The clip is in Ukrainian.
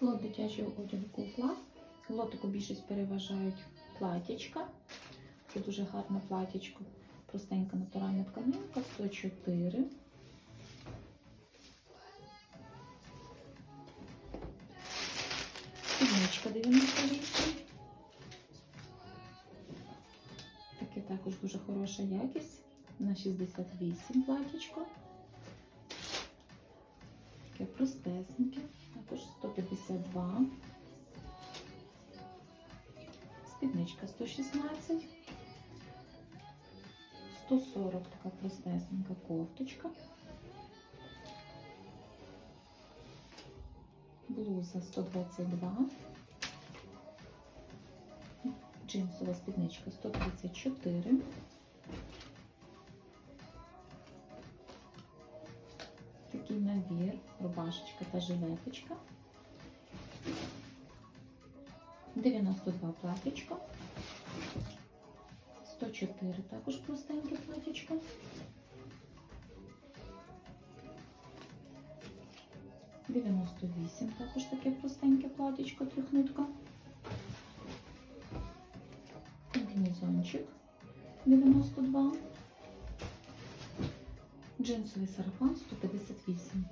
Лот дитячого одягу кукла. Лотику більшість переважають платічка. Це дуже гарне платічко. Простенька натуральна тканинка, 104. Спідничка 98. Таке також дуже хороша якість. На 68 платічко. Таке простесеньке. Також 152. Спідничка 116. 140 така простесенька кофточка. Блуза 122. Джинсова спідничка 134. Такий набір, рубашечка та жилеточка. 92 платічко. 104 також простеньке платічко. Дев'яносто вісім також таке простеньке платічко, трьохнитка. Комбінезончик 92. Джинсовий сарафан 158.